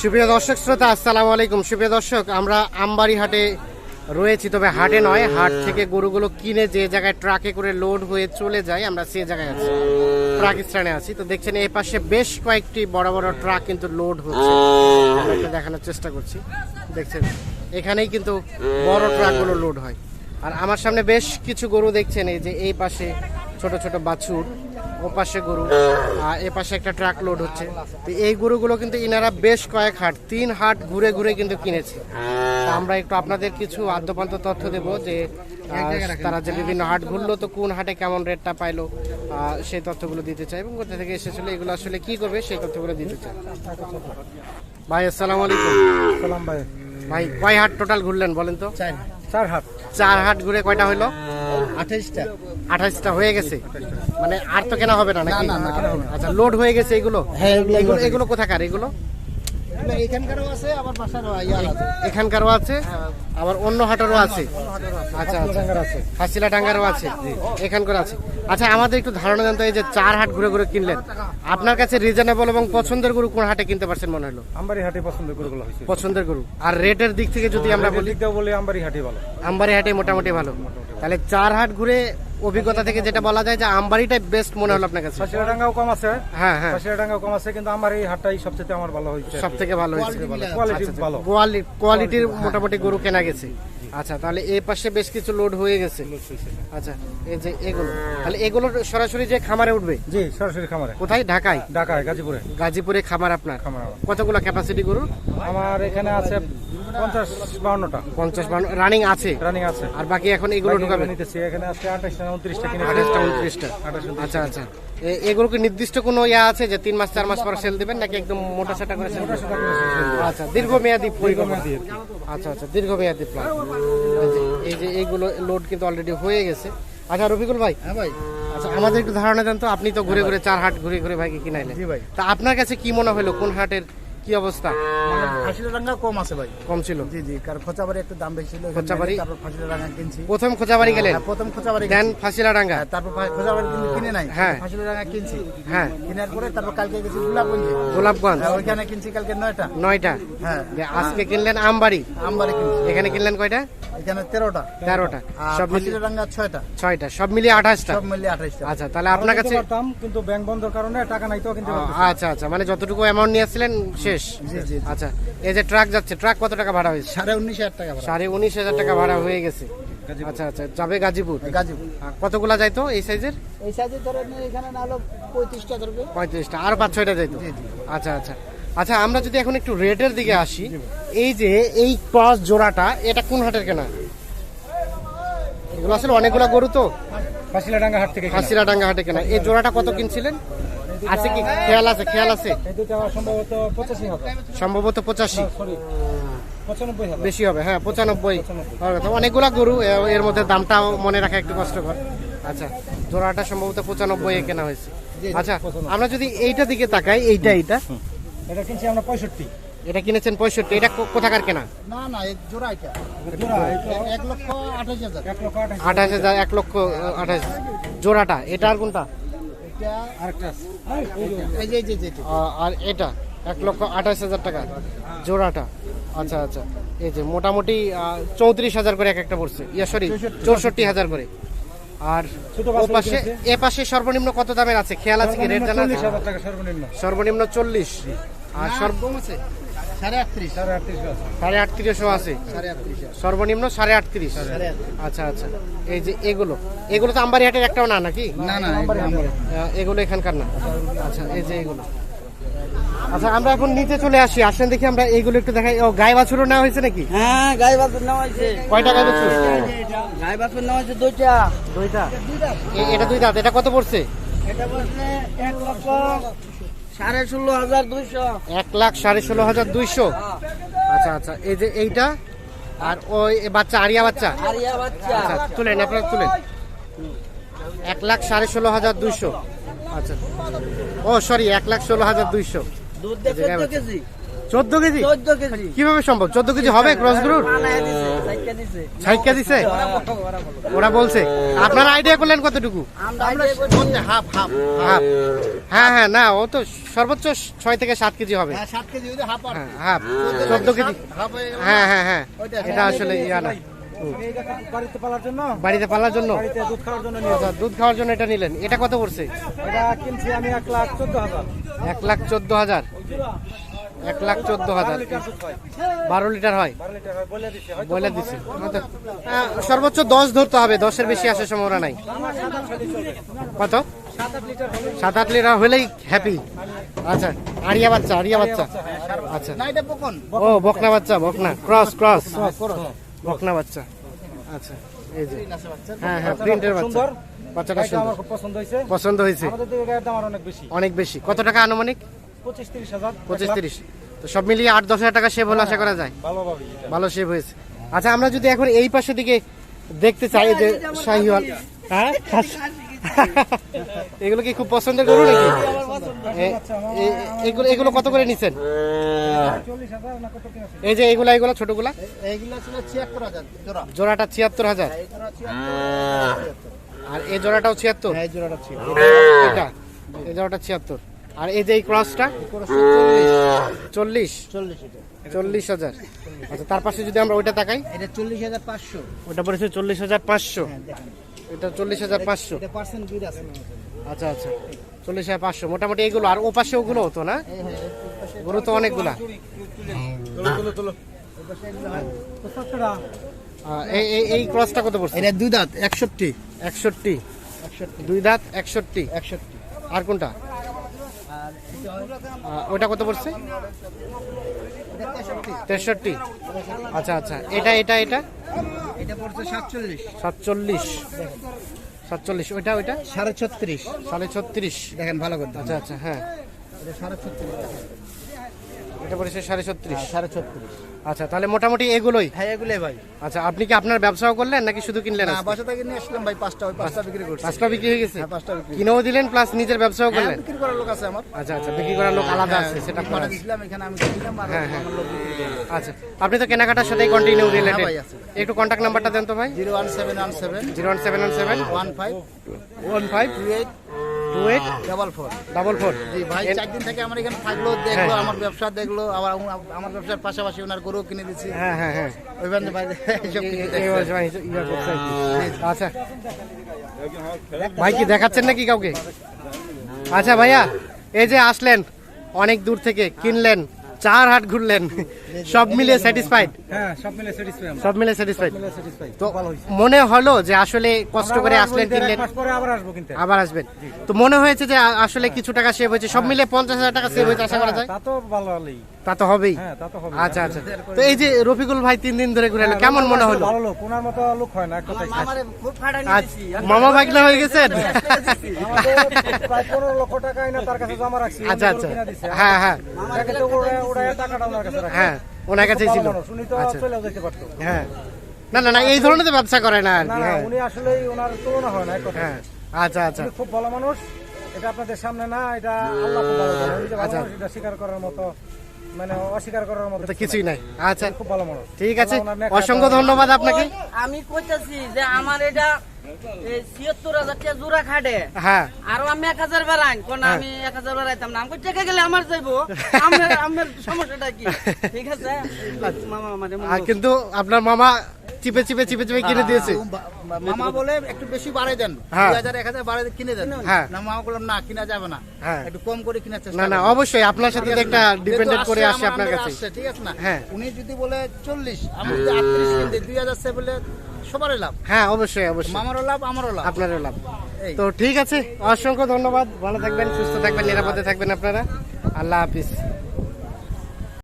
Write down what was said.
সুপ্রিয় দর্শক শ্রোতা, আসসালামু আলাইকুম। সুপ্রিয় দর্শক, আমরা আমবাড়ি হাটে রয়েছি, তবে হাটে নয়। হাট থেকে গরুগুলো কিনে যে জায়গায় ট্রাকে করে লোড হয়ে চলে যায়, আমরা সে জায়গায় আছি। ট্রাক পাকিস্তানে আছি। তো দেখছেন, এই পাশে বেশ কয়েকটি বড় বড় ট্রাক কিন্তু লোড হচ্ছে। আমরা দেখানোর চেষ্টা করছি। দেখছেন, এখানেই কিন্তু বড় ট্রাকগুলো লোড হয়। আর আমার সামনে বেশ কিছু গরু দেখছেন, এই যে এই পাশে ছোট ছোট বাছুর। ও পাশে গরু আর এ পাশে একটা ট্রাক লোড হচ্ছে। তো এই গরুগুলো কিন্তু ইনারা বেশ কয়েক হাট তিন হাট ঘুরে ঘুরে কিন্তু কিনেছে। আমরা একটু আপনাদের কিছু আদ্যপান্ত তথ্য দেব যে তারা যে বিভিন্ন হাট ঘুরলো তো কোন হাটে কেমন রেটটা পাইলো সেই তথ্যগুলো দিতে চাই। এবং কোথা থেকে এসেছিল এগুলো আসলে কি করবে সেই তথ্যগুলো দিতে চাই। ভাই আসসালামু আলাইকুম। সালাম ভাই। ভাই কয় হাট টোটাল ঘুরলেন বলেন তো? চার হাট। চার হাট ঘুরে কয়টা হইল আঠাইশটা। আঠাশটা হয়ে গেছে। মানে আর তো কেনা হবে না নাকি? না, না, কেনা হবে না। আচ্ছা লোড হয়ে গেছে এগুলো? হ্যাঁ, এগুলো এগুলো হয়ে কোথাকার এগুলো? এখানকারও আছে আবার বাসারও এখানকারও আছে আবার অন্য হাটেরও আছে। আচ্ছা আচ্ছা। আছে। হাসিলা ডাঙ্গারও আছে। এখানকার আছে। আচ্ছা আমাদের একটু ধারণা জানতো এই যে চার হাট ঘুরে ঘুরে কিনলেন। আপনার কাছে রিজনেবল এবং পছন্দের গরু কোন হাটে কিনতে পারছেন মনে হলো? আমবাড়ি হাটে পছন্দ গরুগুলো হয়েছে। পছন্দের গরু। আর রেটের দিক থেকে যদি আমরা বলি দিক দিয়ে বলে আমবাড়ি হাটে ভালো। আমবাড়ি হাটে মোটামুটি ভালো। তাহলে চার হাট ঘুরে অভিজ্ঞতা থেকে যেটা বলা যায় যে আমবাড়িটাই বেস্ট মনে হলো আপনার কাছে। ফাঁসিরা ডাঙ্গাও কম আছে। হ্যাঁ হ্যাঁ। ফাঁসিরা ডাঙ্গাও কম আছে কিন্তু আমার এই হাটটাই সবচেয়ে আমার ভালো হয়েছে। সব থেকে ভালো হয়েছে। কোয়ালিটি ভালো। কোয়ালি- কোয়ালিটির মোটামুটি গরু কেনা গেছে। আচ্ছা তাহলে এই পাশে বেশ কিছু লোড হয়ে গেছে। আচ্ছা এই যে এগুলো। তাহলে এগুলো সরাসরি যে খামারে উঠবে? জি সরাসরি খামারে। কোথায়? ঢাকায়? ঢাকায় গাজীপুরে। গাজীপুরে খামার আপনার। খামার কতগুলো ক্যাপাসিটি গরু আমার এখানে আছে পঞ্চাশ বাউন্নটা। পঞ্চাশ রানিং আছে। রানিং আছে। আর বাকি এখন এগুলো ঢুকাবে? নিতেছি। এখানে আছে আঠাশটা উনত্রিশটা কিনে আঠাশটা উনত্রিশটা। আচ্ছা আচ্ছা। এগুলো কি নির্দিষ্ট কোনো ইয়া আছে যে তিন মাস চার মাস পর সেল দিবেন নাকি একদম মোটা সাটা করে সেল আচ্ছা দীর্ঘমেয়াদী পরিকল্পনা আচ্ছা আচ্ছা দীর্ঘমেয়াদী প্ল্যান এই যে এইগুলো লোড কিন্তু অলরেডি হয়ে গেছে। আচ্ছা রফিকুল ভাই। হ্যাঁ ভাই। আচ্ছা আমাদের একটু ধারণা দেন তো। আপনি তো ঘুরে ঘুরে চার হাট ঘুরে ঘুরে ভাইকে কিনাইলেন। জি ভাই। তা আপনার কাছে কি মনে হলো? কোন হাটের কি অবস্থা? ডাঙ্গা কম আছে ভাই। কম ছিল? জি জি কারণ খোঁচাবাড়ি একটু দাম বেশি ছিল খোঁচাবাড়ি? তারপর কিনছি। প্রথম খোঁচাবাড়ি গেলেন? হ্যাঁ, প্রথম খোঁচাবাড়ি দেন ফাঁসিলা হ্যাঁ, তারপর খোঁচাবাড়ি কিন্তু কিনে নাই। হ্যাঁ। ডাঙ্গা কিনছি। হ্যাঁ। কেনার পরে তারপর কালকে গেছি গোলাপগঞ্জে। গোলাপগঞ্জ। হ্যাঁ, ওইখানে কিনছি কালকে নয়টা। নয়টা? হ্যাঁ। আজকে কিনলেন আমবাড়ি? আমবাড়ি কিনছি। এখানে কিনলেন কয়টা? এখানে তেরোটা। তেরোটা। আর সব মিলিয়ে ডাঙ্গা ছয়টা। ছয়টা। সব মিলিয়ে আঠাশটা? সব মিলিয়ে আঠাইশটা আচ্ছা তাহলে আপনার কাছে কিন্তু ব্যাংক বন্ধর কারণে টাকা নাই তো কিন্তু আচ্ছা আচ্ছা মানে যতটুকু অ্যামাউন্ট নিয়েছিলেন শেষ। জি জি আচ্ছা এই যে ট্রাক যাচ্ছে ট্রাক কত টাকা ভাড়া হয়েছে? সাড়ে উনিশ হাজার টাকা সাড়ে উনিশ হাজার টাকা ভাড়া হয়ে গেছে। আচ্ছা আচ্ছা যাবে গাজীপুর? গাজীপুর। কতগুলা যাইতো এই সাইজের এই সাইজে ধরেন এখানে না হলো পঁয়ত্রিশটা ধরবে। পঁয়ত্রিশটা আর পাঁচ ছয়টা যাইতো জি, জি। আচ্ছা আচ্ছা। আচ্ছা আমরা যদি এখন একটু রেটের দিকে আসি এই যে এই ক্রস জোড়াটা এটা কোন হাটের কেনা? এগুলো আসলে অনেকগুলা গরু তো? ফাঁসিলাডাঙ্গা হাট থেকে হাসিরা হাটে কেনা। এই জোড়াটা কত কিনছিলেন? আছে কি? খেয়াল আছে খেয়াল আছে? সম্ভবত পঁচাশি হাজার বেশি হবে হ্যাঁ পঁচানব্বই। অনেকগুলা গরু এর মধ্যে দামটাও মনে রাখা একটু কষ্টকর। আচ্ছা জোড়াটা সম্ভবত পঁচানব্বই কেনা হয়েছে। আচ্ছা আমরা যদি এইটা দিকে তাকাই এইটা এইটা। এটা কিনছি আমরা পঁয়ষট্টি। এটা কিনেছেন পঁয়ষট্টি এটা কোথাকার কেনা? না না জোড়া এটা। এক লক্ষ আঠাশ হাজার। এক লক্ষ আঠাশ হাজার। এক লক্ষ আঠাশ জোড়াটা এটা আর কোনটা? আর এটা এক লক্ষ আঠাশ হাজার টাকা। জোড়াটা। আচ্ছা আচ্ছা। এই যে মোটামুটি চৌত্রিশ হাজার করে এক একটা পড়ছে। ইয়া সরি চৌষট্টি হাজার করে। আর ও পাশে। এ পাশে সর্বনিম্ন কত দামের আছে? খেয়াল আছে কি রেট জানা আছে? সর্বনিম্ন সর্বনিম্ন। চল্লিশ। আর সর্ব আছে? সাড়ে আটত্রিশও আছে। সর্বনিম্ন সাড়ে আটত্রিশ? আচ্ছা আচ্ছা। এই যে এগুলো এগুলো তো আম্বারি হাটের একটাও না নাকি? না না এগুলো এখানকার না? আচ্ছা এই যে এগুলো। আচ্ছা আমরা এখন নিচে চলে আসি। আসেন দেখি আমরা এইগুলো একটু দেখাই। ও গায়ে বাছুরও নেওয়া হয়েছে নাকি? হ্যাঁ গাই বাছুর নেওয়া হয়েছে। কয়টা গায়ে বাছুর? গাই বাছুর নেওয়া হয়েছে দুইটা। দুইটা? এটা দুই দাঁত। এটা কত পড়ছে? এটা বলছে এক লক্ষ সাড়ে ষোলো হাজার দুইশো। এক লাখ সাড়ে ষোলো হাজার দুইশো। আচ্ছা আচ্ছা। এই যে এইটা আর ওই বাচ্চা আরিয়া বাচ্চা? আরিয়া বাচ্চা। আচ্ছা তুলেন আপনারা তুলেন। এক লাখ সাড়ে ষোলো হাজার দুইশো। আচ্ছা। ও সরি এক লাখ ষোলো হাজার দুইশো। দুধ। কেজি। চোদ্দ কেজি? চোদ্দ কেজি। কীভাবে সম্ভব? চোদ্দ কেজি হবে ক্রস। সাইকা দিছে ওরা বলছে আপনার আইডিয়া করলেন কতটুকু? Half half half. হ্যাঁ হ্যাঁ না ও তো সর্বোচ্চ ছয় থেকে সাত কেজি হবে। হ্যাঁ হাফ আর হ্যাঁ চোদ্দ কেজি। হাফ হয়ে হ্যাঁ হ্যাঁ হ্যাঁ। এটা আসলে ইয়া না। বাড়িতে পালার জন্য? বাড়িতে পালার জন্য? দুধ খাওয়ার জন্য আচ্ছা দুধ খাওয়ার জন্য এটা নিলেন। এটা কত পড়ছে? এটা কিনছি আমি এক লাখ চোদ্দ হাজার। এক লাখ চোদ্দ হাজার। এক লাখ চোদ্দ হাজার। বারো লিটার হয়। বলে দিচ্ছে সর্বোচ্চ দশ ধরতে হবে। দশের বেশি আসার সম্ভাবনা নাই। কত? সাত আট লিটার হলেই হ্যাপি আচ্ছা আরিয়া বাচ্চা আরিয়া বাচ্চা। আচ্ছা। ও, বকনা বাচ্চা, বকনা। Cross cross. বকনা বাচ্চা। আচ্ছা এই যে। হ্যাঁ হ্যাঁ প্রিন্টের বাচ্চা। বাচ্চাটা আমার খুব পছন্দ হয়েছে। পছন্দ হয়েছে? আমাদের দিকে গায়ের দাম অনেক বেশি। অনেক বেশি। কত টাকা আনুমানিক? পঁচিশ তিরিশ হাজার পঁচিশ। তিরিশ তো সব মিলিয়ে আট দশ হাজার টাকা সেভ হলে আশা করা যায়। ভালো শেভ হয়েছে। আচ্ছা আমরা যদি এখন এই পাশে দিকে দেখতে চাই যে শাহিওয়াল। হ্যাঁ? এগুলো কি খুব পছন্দের গরু নাকি? এ- এগুলো এগুলো কত করে নিছেন? এই যে এগুলা এগুলো ছোটগুলা? এইগুলা ছিল ছিয়াত্তর হাজার জোড়া। জোড়াটা ছিয়াত্তর হাজার। ছিয়াত্তর আর এই জোড়াটাও ছিয়াত্তর? এই জোড়াটা এটা? এই জোড়াটা ছিয়াত্তর। আর এই যে এই ক্রসটা চল্লিশ। চল্লিশ হাজার। আচ্ছা তার পাশে যদি আমরা ওইটা তাকাই? এটা চল্লিশ হাজার পাঁচশো। ওটা পড়েছে চল্লিশ হাজার পাঁচশো। হ্যাঁ এটা চল্লিশ হাজার পাঁচশো। আচ্ছা আচ্ছা। চল্লিশ হাজার পাঁচশো। মোটামুটি এগুলো। আর ও পাশে ওগুলো হতো না। হ্যাঁ। গরু তো অনেকগুলা এই এই এই ক্রসটা কত পড়ছে? এটা দুই দাঁত একষট্টি। একষট্টি। দুই দাঁত একষট্টি। একষট্টি। আর কোনটা? ওটা কত পড়ছে? তেষট্টি। আচ্ছা আচ্ছা। এটা এটা এটা? এটা পড়ছে সাতচল্লিশ। সাতচল্লিশ। সাতচল্লিশ। ওইটা ওইটা? সাড়ে ছত্রিশ। সাড়ে ছত্রিশ। দেখেন ভালো করে আচ্ছা আচ্ছা হ্যাঁ। এটা সাড়ে ছত্রিশ। এটা পড়েছে সাড়ে ছত্রিশ। সাড়ে ছত্রিশ। আচ্ছা তাহলে মোটামুটি এগুলোই? হ্যাঁ এগুলোই ভাই। আচ্ছা আপনি কি আপনার ব্যবসাও করলেন নাকি শুধু কিনলেন না? বাসা থেকে নিয়ে আসলাম ভাই পাঁচটা ওই পাঁচটা বিক্রি করছি। পাঁচটা বিক্রি হয়ে গেছে? হ্যাঁ পাঁচটা বিক্রি কিনেও দিলেন প্লাস নিজের ব্যবসাও হ্যাঁ, করলেন? বিক্রি করার লোক আছে আমার। আচ্ছা আচ্ছা বিক্রি করার লোক আলাদা আছে সেটা আমি পাঠা দিছিলাম এখানে আমি দিলাম আর হ্যাঁ, হ্যাঁ। আমার লোক আচ্ছা আপনি তো কেনাকাটার সাথে কন্টিনিউ রিলেটেড ভাই, আছে। একটু কন্ট্যাক্ট নাম্বারটা দেন তো ভাই। Zero one seven one seven zero one seven one seven. One five one five two eight two eight double four double four জি ভাই চার দিন থেকে আমার এখানে থাকল দেখল আমার ব্যবসা দেখল আবার আমার ব্যবসার পাশাপাশি ওনার গরু কিনে দিচ্ছি হ্যাঁ হ্যাঁ হ্যাঁ। ভাই এইসব। আচ্ছা। ভাই কি দেখাচ্ছেন নাকি কাউকে? আচ্ছা ভাইয়া এই যে আসলেন অনেক দূর থেকে কিনলেন। চার হাট ঘুরলেন। সব মিলে স্যাটিসফাইড হ্যাঁ সব মিলে স্যাটিসফাই সব মিলে স্যাটিসফাইড তো মনে হলো যে আসলে কষ্ট করে আসলেন কিনলেন। আবার আসবেন। তো মনে হয়েছে যে আসলে কিছু টাকা সেভ হয়েছে। সব মিলে পঞ্চাশ হাজার টাকা সেভ হয়েছে আশা করা যায়? তা তো ভালো হলেই। তা তো হবেই। হ্যাঁ তা তো হবে আচ্ছা আচ্ছা। তো এই যে রফিকুল ভাই তিন দিন ধরে ঘুরে এলো, কেমন মনে হলো? ভালো লোক ওনার মতো লোক হয় না দিছি। মামা ভাগনা হয়ে গেছেন? লক্ষ টাকা তার কাছে জমা রাখছি আচ্ছা আচ্ছা। হ্যাঁ হ্যাঁ। হ্যাঁ ওনার কাছেই ছিল। তো আচ্ছা। যেতে পারতো। হ্যাঁ। না না না এই ধরনের তো ব্যবসা করে না আর না কি না হ্যাঁ। উনি আসলেই ওনার তুলনা হয় না হ্যাঁ আচ্ছা আচ্ছা। খুব ভালো মানুষ এটা আপনাদের সামনে না এটা আল্লাহ যে ভালো আচ্ছা। এটা স্বীকার করার মতো মানে অস্বীকার করার মতো তো কিছুই নাই। আচ্ছা। খুব ভালো মানুষ। ঠিক আছে। আল্লাহ ওনার নেক অসংখ্য ধন্যবাদ আপনাকে। আমি কইতাছি যে আমার এটা ছিয়াত্তর হাজার টাকা জোড়া খাটে। হ্যাঁ। আরও আমি এক হাজার বেড়াই কোন আমি এক হাজার বেড়াইতাম না। আমি টাকা গেলে আমার যাইবো। আমার আমার সমস্যাটা কি? ঠিক আছে? মামা আমারে কিন্তু আপনার মামা চিপে চিপে চিপে চিপে কিনে দিয়েছে। মামা বলে একটু বেশি বাড়াই দেন। হ্যাঁ। বাড়াই কিনে দেন। হ্যাঁ। না মামা বললাম না কিনা যাবে না। হ্যাঁ। একটু কম করে চেষ্টা না। অবশ্যই আপনার সাথে তো একটা যেহেতু করে আমার আপনার কাছে আসছে, ঠিক আছে না? হ্যাঁ। উনি যদি বলে চল্লিশ আমি যদি আটত্রিশ কিনতে দুই সে বলে সবারই লাভ। হ্যাঁ অবশ্যই অবশ্যই। মামারও লাভ আমারও লাভ। আপনারও লাভ। এই। তো ঠিক আছে অসংখ্য ধন্যবাদ। ভালো থাকবেন সুস্থ থাকবেন নিরাপদে থাকবেন আপনারা। আল্লাহ হাফিজ।